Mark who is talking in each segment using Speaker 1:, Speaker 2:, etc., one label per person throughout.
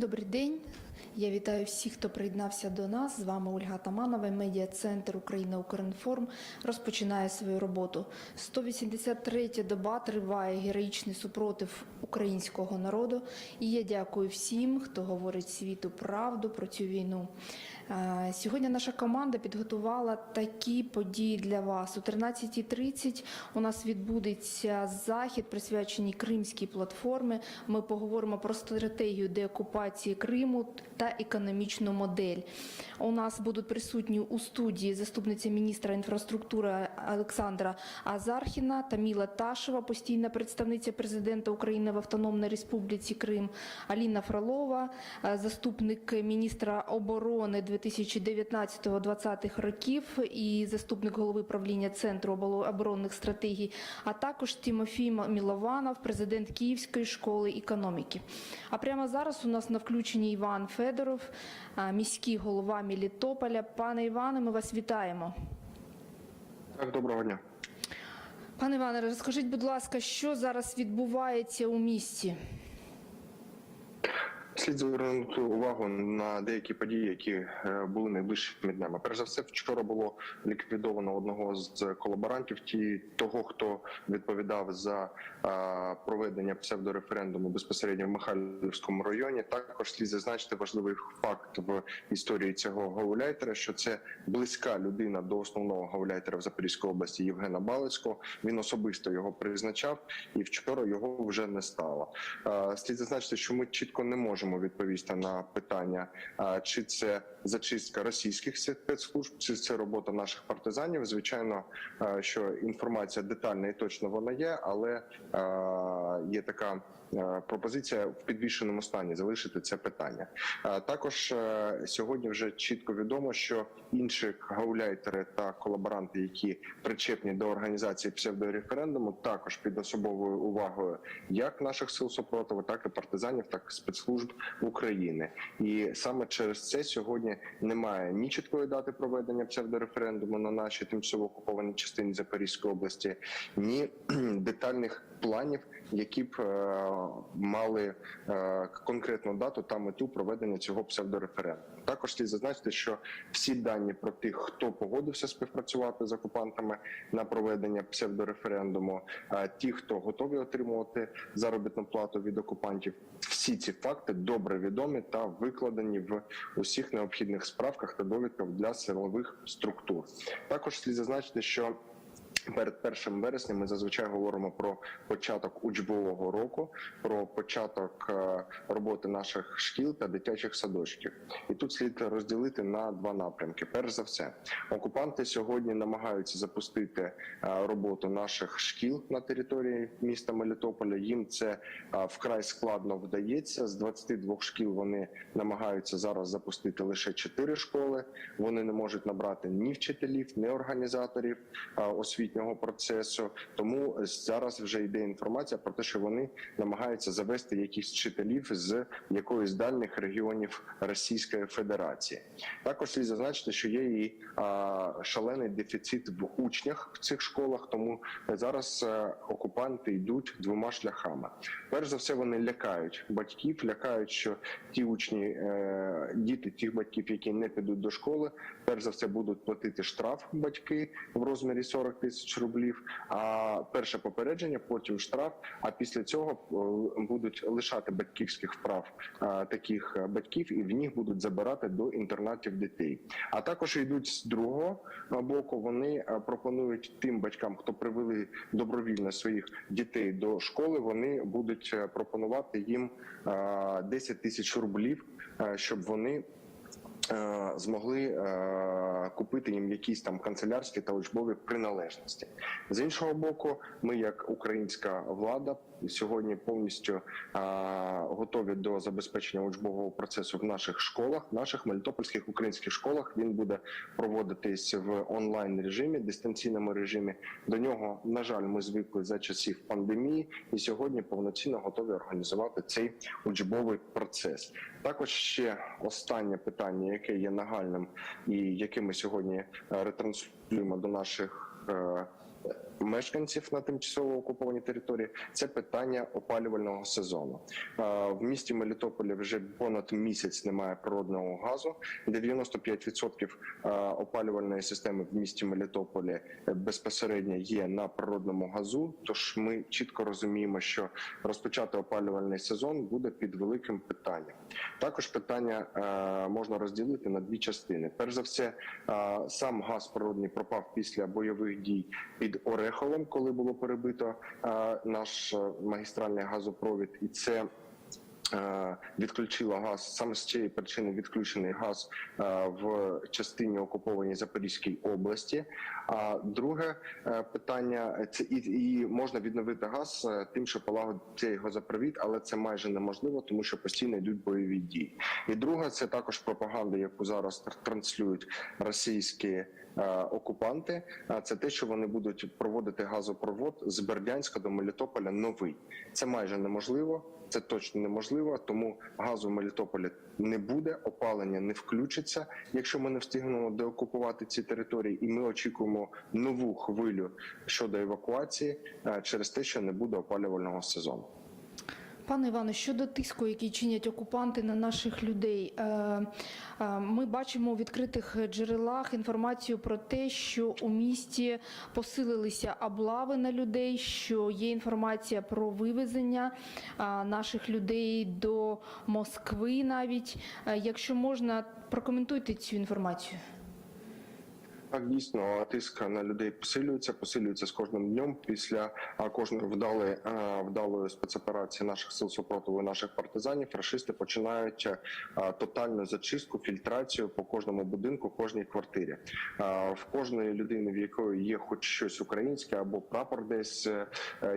Speaker 1: Добрий день. Я вітаю всіх, хто приєднався до нас. З вами Ольга Таманова, медіа центр Україна Укрінформ розпочинає свою роботу. 183 доба триває героїчний супротив українського народу. І я дякую всім, хто говорить світу правду про цю війну. Е, Сьогодні наша команда підготувала такі події для вас. О 13.30 у нас відбудеться захід, присвячений Кримській платформі. Ми поговоримо про стратегію деокупації Криму та економічну модель. У нас будуть присутні у студії заступниця міністра інфраструктури Олександра Азархіна, Таміла Ташева, постійна представниця президента України в Автономній Республіці Крим, Аліна Фролова, е, заступник міністра оборони 2019-2020 років і заступник голови правління Центру обо- оборонних стратегій, а також Тимофій Мілованов, президент Київської школи економіки. А прямо зараз у нас на включенні Іван Федоров, міський голова Мелітополя. Пане Іване, ми вас вітаємо.
Speaker 2: Так, доброго дня.
Speaker 1: Пане Іване, розкажіть, будь ласка, що зараз відбувається у місті?
Speaker 2: Слід звернути увагу на деякі події, які е, були найближчими днями. Перш за все, вчора було ліквідовано одного з колаборантів, ті того, хто відповідав за е, проведення псевдореферендуму безпосередньо в Михайлівському районі. Також слід зазначити важливий факт в історії цього гауляйтера, що це близька людина до основного гауляйтера в Запорізькій області Євгена Балицького. Він особисто його призначав, і вчора його вже не стало. Е, Слід зазначити, що ми чітко не можемо відповісти на питання, чи це зачистка російських спецслужб, чи це робота наших партизанів. Звичайно, що інформація детальна і точно вона є, але є така пропозиція в підвішеному стані залишити це питання. Е, Також е, сьогодні вже чітко відомо, що інші гауляйтери та колаборанти, які причепні до організації псевдореферендуму, також під особовою увагою як наших сил супротиву, так і партизанів, так і спецслужб України. І саме через це сьогодні немає ні чіткої дати проведення псевдореферендуму на нашій тимчасово окупованій частині Запорізької області, ні детальних планів, які б е, мали е, конкретну дату та мету проведення цього псевдореферендуму. Також слід зазначити, що всі дані про тих, хто погодився співпрацювати з окупантами на проведення псевдореферендуму, ті, хто готові отримувати заробітну плату від окупантів, всі ці факти добре відомі та викладені в усіх необхідних справках та довідках для силових структур. Також слід зазначити, що Перед 1 вересня ми зазвичай говоримо про початок учбового року, про початок е, роботи наших шкіл та дитячих садочків. І тут слід розділити на два напрямки. Перш за все, окупанти сьогодні намагаються запустити е, роботу наших шкіл на території міста Мелітополя. Їм це е, вкрай складно вдається. З 22 шкіл вони намагаються зараз запустити лише 4 школи. Вони не можуть набрати ні вчителів, ні організаторів е, освітнього процесу. Тому зараз вже йде інформація про те, що вони намагаються завести якісь вчителів з якоїсь дальних регіонів Російської Федерації. Також слід зазначити, що є і шалений дефіцит в учнях в цих школах. Тому зараз е, окупанти йдуть двома шляхами. Перш за все, вони лякають батьків, лякають, що ті учні, е, діти тих батьків, які не підуть до школи, перш за все будуть платити штраф батьки в розмірі 40 тисяч рублів. А перше попередження, потім штраф. А після цього е, будуть лишати батьківських вправ е, таких е, батьків, і в них будуть забирати до інтернатів дітей. А також йдуть з другого боку. Вони пропонують тим батькам, хто привели добровільно своїх дітей до школи. Вони будуть пропонувати їм е, 10 тисяч рублів, щоб вони змогли е, купити їм якісь там канцелярські та учбові приналежності. З іншого боку, ми, як українська влада, сьогодні повністю е, готові до забезпечення учбового процесу в наших школах, в наших мелітопольських українських школах. Він буде проводитись в онлайн режимі, дистанційному режимі. До нього, на жаль, ми звикли за часів пандемії, і сьогодні повноцінно готові організувати цей учбовий процес. Також ще останнє питання, яке є нагальним, і яке ми сьогодні е, ретранслюємо до наших. Мешканців на тимчасово окупованій території це питання опалювального сезону. В місті Мелітополі вже понад місяць немає природного газу. 95% е, опалювальної системи в місті Мелітополі е, безпосередньо є на природному газу. Тож ми чітко розуміємо, що розпочати опалювальний сезон буде під великим питанням. Також питання е, можна розділити на дві частини. Перш за все, сам газ природний пропав після бойових дій під Ореховим, коли було перебито е, наш е, магістральний газопровід, і це. е, Відключила газ саме з цієї причини відключений газ в частині окупованій Запорізькій області. А друге питання це і, і можна відновити газ тим, що полагодити цей газопровід, але це майже неможливо, тому що постійно йдуть бойові дії. І друге, це також пропаганда, яку зараз тр- транслюють російські окупанти. А Це те, що вони будуть проводити газопровод з Бердянська до Мелітополя новий. Це майже неможливо. Це точно неможливо, тому газу в Мелітополі не буде, опалення не включиться, якщо ми не встигнемо деокупувати ці території, і ми очікуємо нову хвилю щодо евакуації е, через те, що не буде опалювального сезону.
Speaker 1: Пане Іване, щодо тиску, який чинять окупанти на наших людей, е, е, ми бачимо у відкритих джерелах інформацію про те, що у місті посилилися облави на людей, що є інформація про вивезення е, наших людей до Москви навіть. Якщо можна, прокоментуйте цю інформацію.
Speaker 2: Так, дійсно, тиск на людей посилюється, посилюється з кожним днем. Після кожної вдалої вдалої спецоперації наших сил супротиву, наших партизанів, рашисти починають тотальну зачистку, фільтрацію по кожному будинку, кожній квартирі. В кожної людини, в якої є хоч щось українське, або прапор десь е,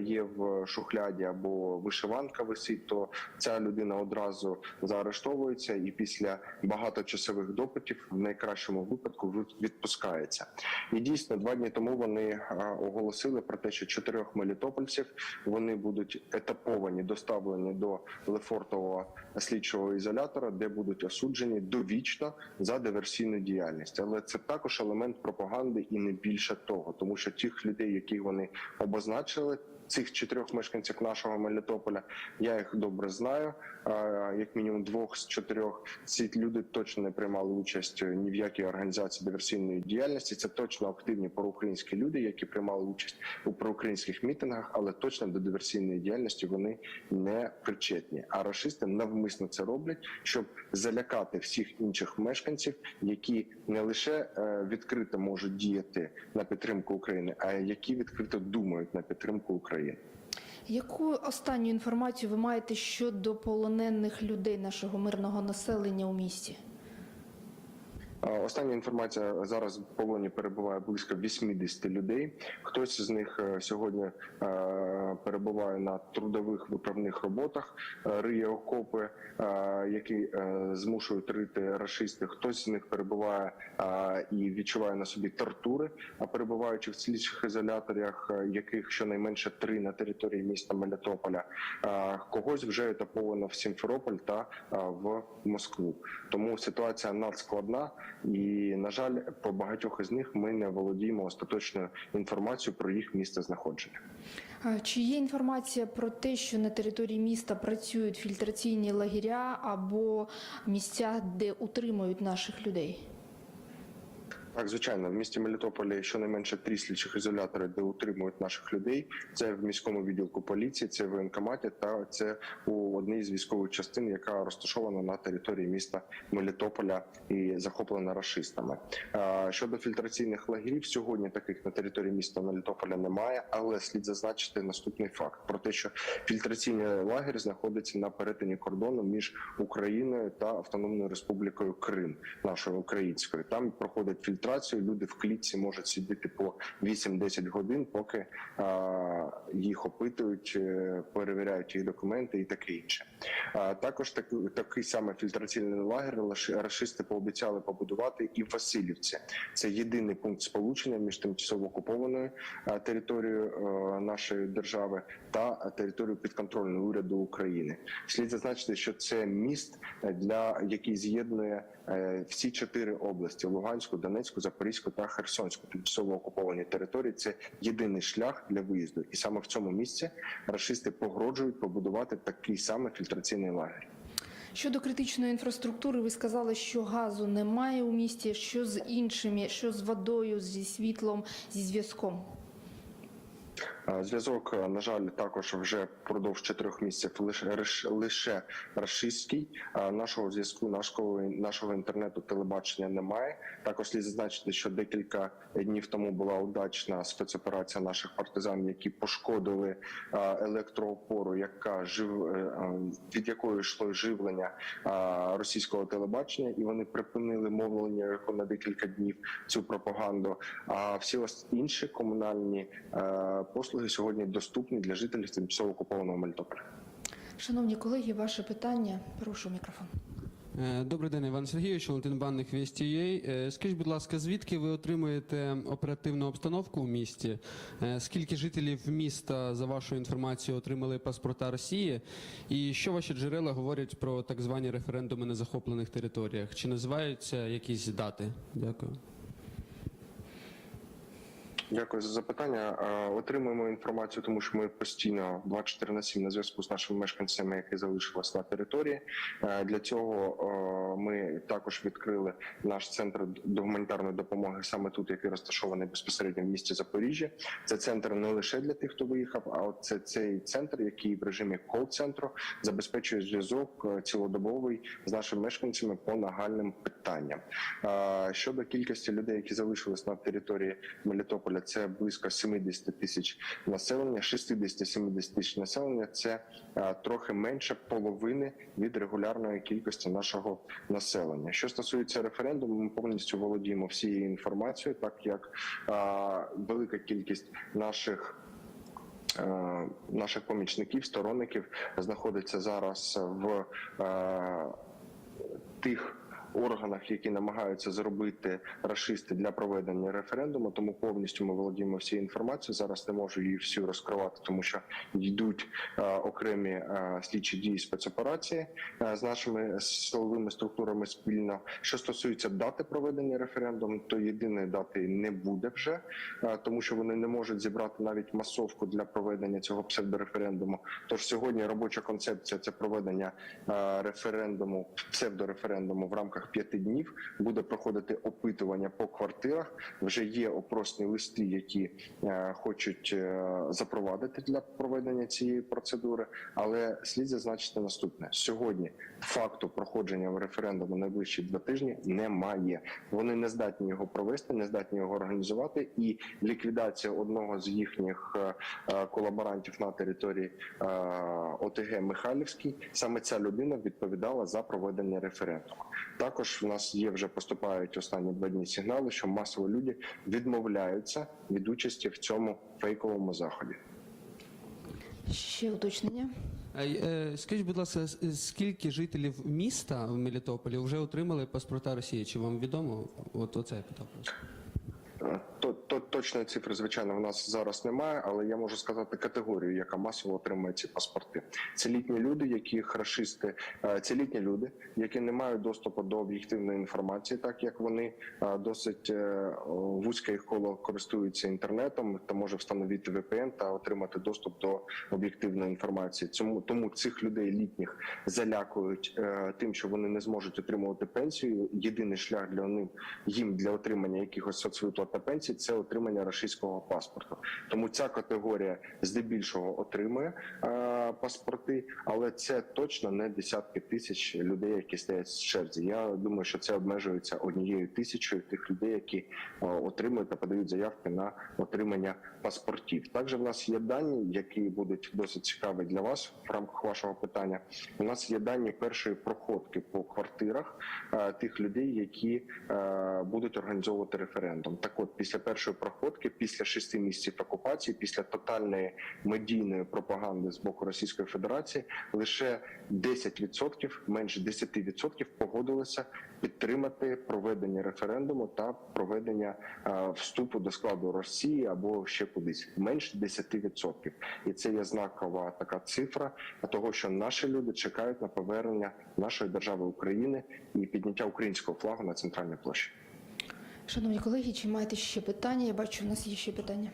Speaker 2: є в шухляді, або вишиванка висить, то ця людина одразу заарештовується і після багаточасових допитів в найкращому випадку від- відпускається. І дійсно, два дні тому вони оголосили про те, що чотирьох мелітопольців вони будуть етаповані, доставлені до Лефортового слідчого ізолятора, де будуть осуджені довічно за диверсійну діяльність. Але це також елемент пропаганди і не більше того, тому що тих людей, яких вони обозначили. Цих чотирьох мешканців нашого Мелітополя я їх добре знаю. Як мінімум двох з чотирьох ці люди точно не приймали участь ні в якій організації диверсійної діяльності. Це точно активні проукраїнські люди, які приймали участь у проукраїнських мітингах, але точно до диверсійної діяльності вони не причетні. А рашисти навмисно це роблять, щоб залякати всіх інших мешканців, які не лише е, відкрито можуть діяти на підтримку України, а які відкрито думають на підтримку України.
Speaker 1: Яку останню інформацію ви маєте щодо полонених людей нашого мирного населення у місті?
Speaker 2: Остання інформація зараз в полоні перебуває близько 80 людей. Хтось з них е, сьогодні е, перебуває на трудових виправних роботах, е, риє окопи, які змушують рити рашисти. Хтось з них перебуває і відчуває на собі тортури, а перебуваючи в слідчих ізоляторах, яких щонайменше три на території міста Мелітополя, когось вже етаповано в Сімферополь та в Москву. Тому ситуація надскладна. І на жаль, по багатьох із них ми не володіємо остаточною інформацією про їх місце знаходження.
Speaker 1: Чи є інформація про те, що на території міста працюють фільтраційні лагеря або місця, де утримують наших людей?
Speaker 2: Так, звичайно, в місті Мелітополі щонайменше три слідчих ізолятори, де утримують наших людей. Це в міському відділку поліції, це в воєнкоматі та це у одній з військових частин, яка розташована на території міста Мелітополя і захоплена рашистами. Е, Щодо фільтраційних лагерів, сьогодні таких на території міста Мелітополя немає, але слід зазначити наступний факт про те, що фільтраційний лагер знаходиться на перетині кордону між Україною та Автономною Республікою Крим, нашою українською. Там проходить фільтрацію. Люди в клітці можуть сидіти по 8-10 годин, поки а, їх опитують, е, перевіряють їх документи і таке інше. А, також так, такий самий фільтраційний лагер рашисти пообіцяли побудувати і в Васильівці. Це єдиний пункт сполучення між тимчасово окупованою територією нашої держави та територією підконтрольної уряду України. Слід зазначити, що це міст, е, для який з'єднує е, всі чотири області: Луганську, Донецьку, Запорізьку та Херсонську, тимчасово окуповані території. Це єдиний шлях для виїзду, і саме в цьому місці рашисти погрожують побудувати такий самий фільтраційний лагерь.
Speaker 1: Щодо критичної інфраструктури, ви сказали, що газу немає у місті. Що з іншими, що з водою, зі світлом, зі зв'язком?
Speaker 2: Е, Зв'язок, е, на жаль, також вже впродовж чотирьох місяців лише лише рашистський. Е, Нашого зв'язку, нашого нашого інтернету, телебачення немає. Також слід зазначити, що декілька днів тому була удачна спецоперація наших партизан, які пошкодили електроопору, яка жив від якої йшло живлення російського телебачення, і вони припинили мовлення на декілька днів цю пропаганду. А всі інші комунальні е, послуги сьогодні доступні для жителів тимчасово окупованого Мелітополя.
Speaker 1: Шановні колеги, ваше питання. Прошу мікрофон.
Speaker 3: Е, Добрий день, Іван Сергійович, Валентин Банник, Вісті.ua. Е, Скажіть, будь ласка, звідки ви отримуєте оперативну обстановку в місті? Е, Скільки жителів міста, за вашою інформацією, отримали паспорта Росії? І що ваші джерела говорять про так звані референдуми на захоплених територіях? Чи називаються якісь дати? Дякую.
Speaker 2: Дякую за запитання. Отримуємо інформацію, тому що ми постійно 24 на 7 на зв'язку з нашими мешканцями, які залишились на території. Для цього ми також відкрили наш центр до гуманітарної допомоги саме тут, який розташований безпосередньо в місті Запоріжжя. Це центр не лише для тих, хто виїхав, а це цей центр, який в режимі кол-центру забезпечує зв'язок е, цілодобовий з нашими мешканцями по нагальним питанням. Щодо кількості людей, які залишились на території Мелітополя, це близько 70 тисяч населення, 60-70 тисяч населення. Це е, трохи менше половини від регулярної кількості нашого населення. Що стосується референдуму, ми повністю володіємо всією інформацією, так як е, велика кількість наших. е, Наших помічників, сторонників знаходиться зараз в тих органах, які намагаються зробити рашисти для проведення референдуму. Тому повністю ми володіємо всією інформацією. Зараз не можу її всю розкривати, тому що йдуть е, окремі е, слідчі дії спецоперації е, з нашими силовими структурами спільно. Що стосується дати проведення референдуму, то єдиної дати не буде вже, тому що вони не можуть зібрати навіть масовку для проведення цього псевдореферендуму. Тож сьогодні робоча концепція це проведення референдуму, псевдореферендуму в рамках п'яти днів. Буде проходити опитування по квартирах. Вже є опросні листи, які е, хочуть е, запровадити для проведення цієї процедури. Але слід зазначити наступне: сьогодні факту проходження референдуму найближчі два тижні немає. Вони не здатні його провести, не здатні його організувати. І ліквідація одного з їхніх е, колаборантів на території ОТГ Михайлівський, саме ця людина відповідала за проведення референдуму. Також в нас є вже поступають останні два дні сигнали, що масово люди відмовляються від участі в цьому фейковому заході.
Speaker 1: Ще уточнення.
Speaker 3: Е, Скажіть, будь ласка, скільки жителів міста в Мелітополі вже отримали паспорта Росії? Чи вам відомо? От оце я питав.
Speaker 2: Е, То, то точної цифри, звичайно, в нас зараз немає, але я можу сказати категорію, яка масово отримує ці паспорти. Це літні люди, яких рашисти, е, це літні люди, які не мають доступу до об'єктивної інформації, так як вони е, досить е, вузьке їх коло користуються інтернетом, та може встановити VPN та отримати доступ до об'єктивної інформації. Цьому тому цих людей літніх залякують тим, що вони не зможуть отримувати пенсію. Єдиний шлях для них їм для отримання якихось соцвиплат та пенсій це отримання російського паспорту. Тому ця категорія здебільшого отримує е, паспорти, але це точно не десятки тисяч людей, які стоять в черзі. Я думаю, що це обмежується однією тисячою тих людей, які е, отримують та подають заявки на отримання паспортів. Також в нас є дані, які будуть досить цікаві для вас в рамках вашого питання. У нас є дані першої проходки по квартирах е, тих людей, які е, будуть організовувати референдум. Так, от після першої проходки, після шести місяців окупації, після тотальної медійної пропаганди з боку Російської Федерації, лише 10%, менше 10% погодилися підтримати проведення референдуму та проведення е, вступу до складу Росії або ще кудись менше 10%. І це є знакова така цифра того, що наші люди чекають на повернення нашої держави України і підняття українського флагу на центральній площі.
Speaker 1: Шановні колеги, чи маєте ще питання? Я бачу, у нас є ще питання.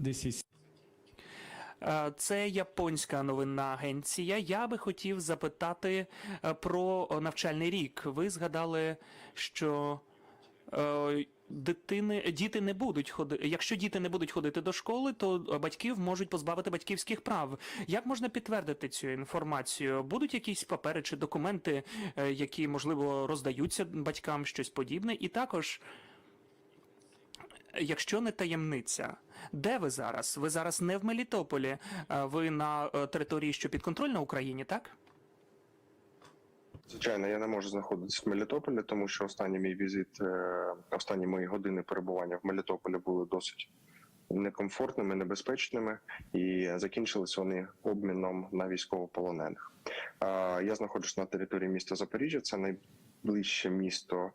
Speaker 4: This is
Speaker 5: Е, Це японська новинна агенція. Я би хотів запитати е, про навчальний рік. Ви згадали, що е, дитини діти не будуть ходити. Якщо діти не будуть ходити до школи, то батьків можуть позбавити батьківських прав. Як можна підтвердити цю інформацію? Будуть якісь папери чи документи, е, які можливо роздаються батькам, щось подібне, і також. Якщо не таємниця, де ви зараз? Ви зараз не в Мелітополі, ви на е, території, що підконтрольна Україні, так?
Speaker 2: Звичайно, я не можу знаходитися в Мелітополі, тому що останній мій візит, е, останні мої години перебування в Мелітополі були досить некомфортними, небезпечними, і закінчилися вони обміном на військовополонених. Я знаходжусь на території міста Запоріжжя. Це найближче місто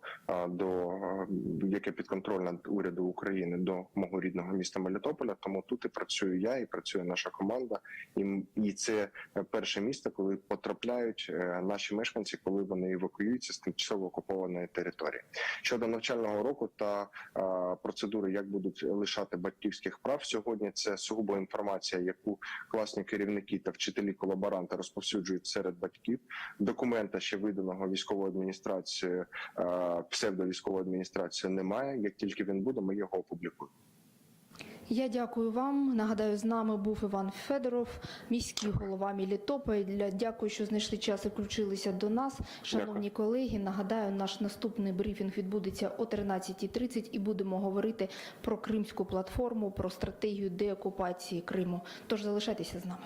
Speaker 2: до яке підконтрольне уряду України до мого рідного міста Мелітополя. Тому тут і працюю я, і працює наша команда. І, і це перше місто, коли потрапляють е, наші мешканці, коли вони евакуюються з тимчасово окупованої території. Щодо навчального року та процедури, як будуть лишати батьківських прав сьогодні. Це сугубо інформація, яку класні керівники та вчителі колаборанти розповсюджують серед батьків. Документа ще виданого військовою адміністрацією, е, псевдовійськовою адміністрацією немає. Як тільки він буде, ми його опублікуємо.
Speaker 1: Я дякую вам. Нагадаю, з нами був Іван Федоров, міський голова Мелітополя. Дякую, що знайшли час і включилися до нас. Шановні колеги, нагадаю, наш наступний брифінг відбудеться о 13.30 і будемо говорити про кримську платформу, про стратегію деокупації Криму. Тож залишайтеся з нами.